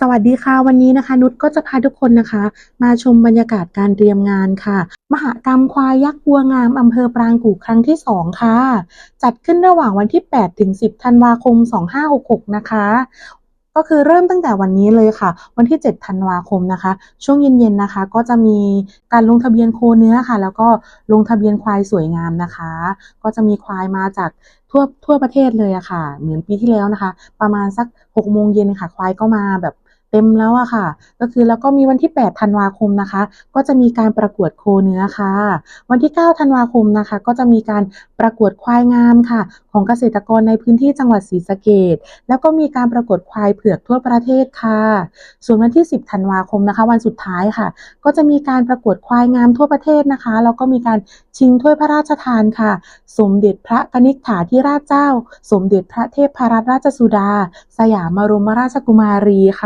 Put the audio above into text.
สวัสดีค่ะวันนี้นะคะ นุชก็จะพาทุกคนนะคะ มาชมบรรยากาศการเตรียมงานค่ะ มหากรรมควายยักษ์บัวงามอำเภอปรางกู่ครั้งที่ 2 ค่ะ จัดขึ้นระหว่างวันที่ 8 ถึง 10 ธันวาคม 2566 นะคะ ก็คือเริ่มตั้งแต่วันนี้เลยค่ะ วันที่ 7 ธันวาคมนะคะ ช่วงเย็นๆนะคะ ก็จะมีการลงทะเบียนโคเนื้อค่ะ แล้วก็ลงทะเบียนควายสวยงามนะคะ ก็จะมีควายมาจากทั่วทั่วประเทศเลยอะค่ะ เหมือนปีที่แล้วนะคะ ประมาณสัก6โมงเย็นค่ะ ควายก็มาแบบ เต็มแล้วอะค่ะ ก็คือแล้วก็มีวันที่ 8 ธันวาคมนะคะ ก็จะมีการประกวดโคเนื้อค่ะ วันที่ 9 ธันวาคมนะคะ ก็จะมีการประกวดควายงามค่ะ ของเกษตรกรในพื้นที่จังหวัดศรีสะเกษแล้วก็มีการประกวดควายเผือกทั่วประเทศค่ะ ส่วนวันที่ 10 ธันวาคมนะคะ วันสุดท้ายค่ะ ก็จะมีการประกวดควายงามทั่วประเทศนะคะ แล้วก็มีการชิงถ้วยพระราชทานค่ะ สมเด็จพระกนิษฐาธิราชเจ้า สมเด็จพระเทพรัตนราชสุดา สยามบรมราชกุมารีค่ะ